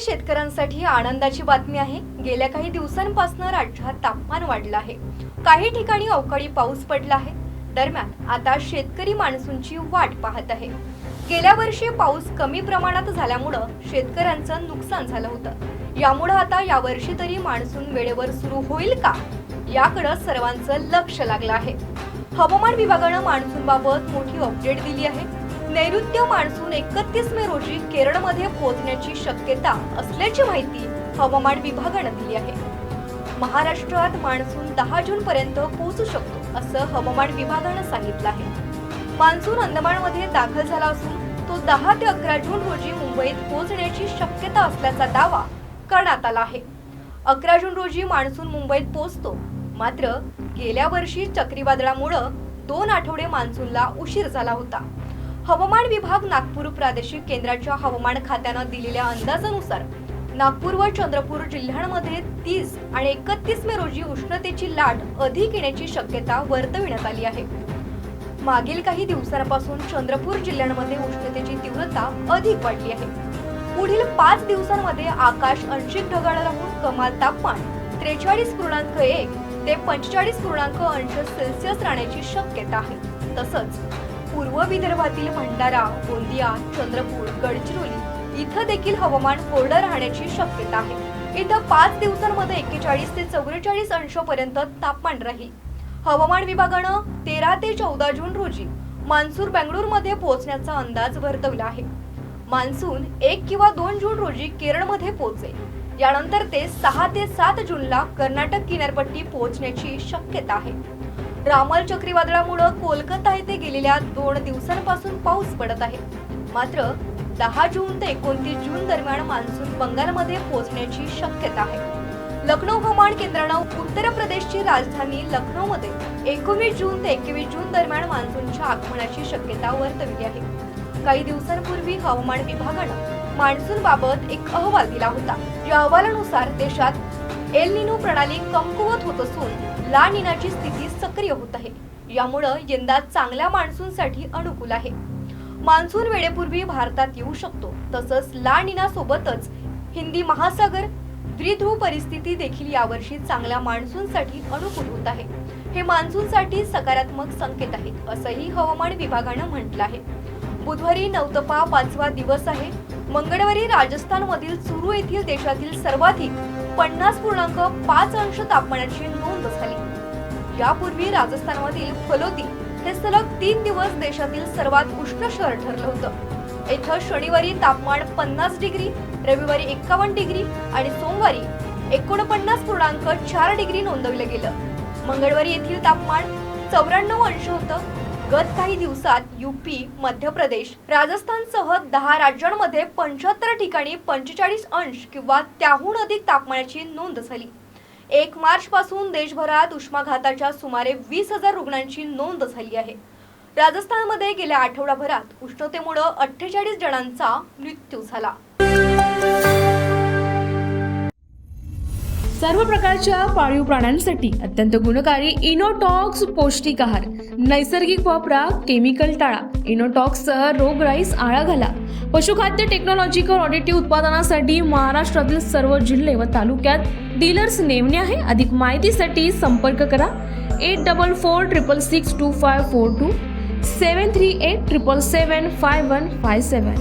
शेतकऱ्यांसाठी आनंदाची बातमी आहे. गेल्या काही दिवसांपासून राज्यात तापमान वाढलं आहे. काही ठिकाणी अवकाळी पाऊस पडला आहे. दरम्यान आता शेतकरी मान्सूनची वाट पाहत आहे. गेल्या वर्षी पाऊस कमी प्रमाणात झाल्यामुळं शेतकऱ्यांचं नुकसान झालं होतं. यामुळं आता यावर्षी तरी मान्सून वेळेवर सुरू होईल का? याकडं सर्वांचं लक्ष लागलं आहे. हवामान विभागानं मान्सून बाबत मोठी अपडेट दिली आहे. नैऋत्य मान्सून एकतीस मे रोजी केरळमध्ये पोहोचण्याची शक्यता असल्याची माहिती हवामान विभागानं दिली आहे. महाराष्ट्रात मान्सून दहा जून पर्यंत पोहोचू शकतो असं हवामान विभागानं सांगितलं आहे. मान्सून अंदमानमध्ये दाखल झाला असून तो दहा ते अकरा जून रोजी मुंबईत पोहोचण्याची शक्यता असल्याचा दावा करण्यात आला आहे. अकरा जून रोजी मान्सून मुंबईत पोहोचतो मात्र गेल्या वर्षी चक्रीवादळामुळं दोन आठवडे मान्सूनला उशीर झाला होता. हवामान विभाग नागपूर प्रादेशिक केंद्राच्या हवामान खात्यानं दिलेल्या अंदाजानुसार नागपूर व चंद्रपूर जिल्ह्यांमध्ये तीस आणि एकतीस मे रोजी उष्णतेची लाट अधिक येण्याची शक्यता वर्तविण्यात आली आहे. मागील काही दिवसांपासून चंद्रपूर जिल्ह्यांमध्ये उष्णतेची तीव्रता अधिक वाढली आहे. पुढील पाच दिवसांमध्ये आकाश अंशिक ढगाळ राहून कमाल तापमान त्रेचाळीस पूर्णांक एक ते पंचेचाळीस पूर्णांक अंश सेल्सिअस राहण्याची शक्यता आहे. तसंच पूर्व विदर्भातील भंडारा गोंदिया चंद्रपूर गडचिरोली इथं देखील हवामान कोरडं राहण्याची शक्यता आहे. इथं पाच दिवसांमध्ये एक्केचाळीस ते चौवेचाळीस अंशापर्यंत तापमान राहील. हवामान विभागानं तेरा ते चौदा जून रोजी मान्सून बेंगळूरमध्ये पोहोचण्याचा अंदाज वर्तवला आहे. मान्सून एक किंवा दोन जून रोजी केरळमध्ये पोहोचेल. यानंतर ते सहा ते सात जूनला कर्नाटक किनारपट्टी पोहोचण्याची शक्यता आहे. रामल चक्रीवादळामुळं कोलकाता येथे गेलेल्या दोन दिवसांपासून पाऊस पडत आहे. मात्र दहा जून ते एकोणतीस जून दरम्यान मान्सून बंगालमध्ये पोहोचण्याची शक्यता आहे. लखनौ हवामान केंद्रानं उत्तर प्रदेशची राजधानी लखनौमध्ये एकोणीस जून ते एकवीस जून दरम्यान मान्सूनच्या आगमनाची शक्यता वर्तवली आहे. काही दिवसांपूर्वी हवामान विभागानं मान्सून बाबत एक अहवाल दिला होता. या अहवालानुसार देशात एल निनो प्रणाली कमकुवत होत असून लानिनाची स्थिती सक्रिय होत आहे. यामुळं यंदा चांगल्या मान्सूनसाठी अनुकूल आहे. मान्सून वेळेपूर्वी भारतात येऊ शकतो. तसंच लानिना सोबतच हिंदी महासागर द्विध्रुव परिस्थिती देखील यावर्षी चांगल्या मान्सूनसाठी अनुकूल होत आहे. हे मान्सूनसाठी सकारात्मक संकेत आहेत असंही हवामान विभागानं म्हटलं आहे. बुधवारी नवतपा पाचवा दिवस आहे. मंगळवारी राजस्थानमधील चुरू येथील देशातील सर्वाधिक पन्नास पूर्णांक पाच अंश तापमानाची शांत झाली यापूर्वी राजस्थानमधील फलोदी हे सलग तीन दिवस देशातील सर्वात उष्ण शहर ठरलं होतं. इथं शनिवारी तापमान पन्नास डिग्री रविवारी एक्कावन्न डिग्री आणि सोमवारी एकोणपन्नास पूर्णांक चार डिग्री नोंदवलं गेलं. मंगळवारी येथील तापमान चौऱ्याण्णव अंश होतं. गत काही दिवसात युपी मध्य प्रदेश राजस्थानसह दहा राज्यांमध्ये पंच्याहत्तर ठिकाणी पंचेचाळीस अंश किंवा त्याहून अधिक तापमानाची नोंद झाली. एक मार्च पासून देशभरात उष्माघाताच्या सुमारे वीस हजार रुग्णांची नोंद झाली आहे. राजस्थानमध्ये गेल्या आठवडाभरात उष्णतेमुळे अठ्ठेचाळीस जणांचा मृत्यू झाला. सर्व प्रकारच्या पाळीव प्राण्यांसाठी अत्यंत गुणकारी इनोटॉक्स पौष्टिक आहार नैसर्गिक वापरा केमिकल टाळा. इनोटॉक्ससह रोगराईस आळा घाला. पशुखाद्य टेक्नॉलॉजिकल ऑडिटिव्ह उत्पादनासाठी महाराष्ट्रातील सर्व जिल्हे व तालुक्यात डीलर्स नेमणे आहे. अधिक माहितीसाठी संपर्क करा. Eight double four triple six two five four two seven three eight triple seven five one five seven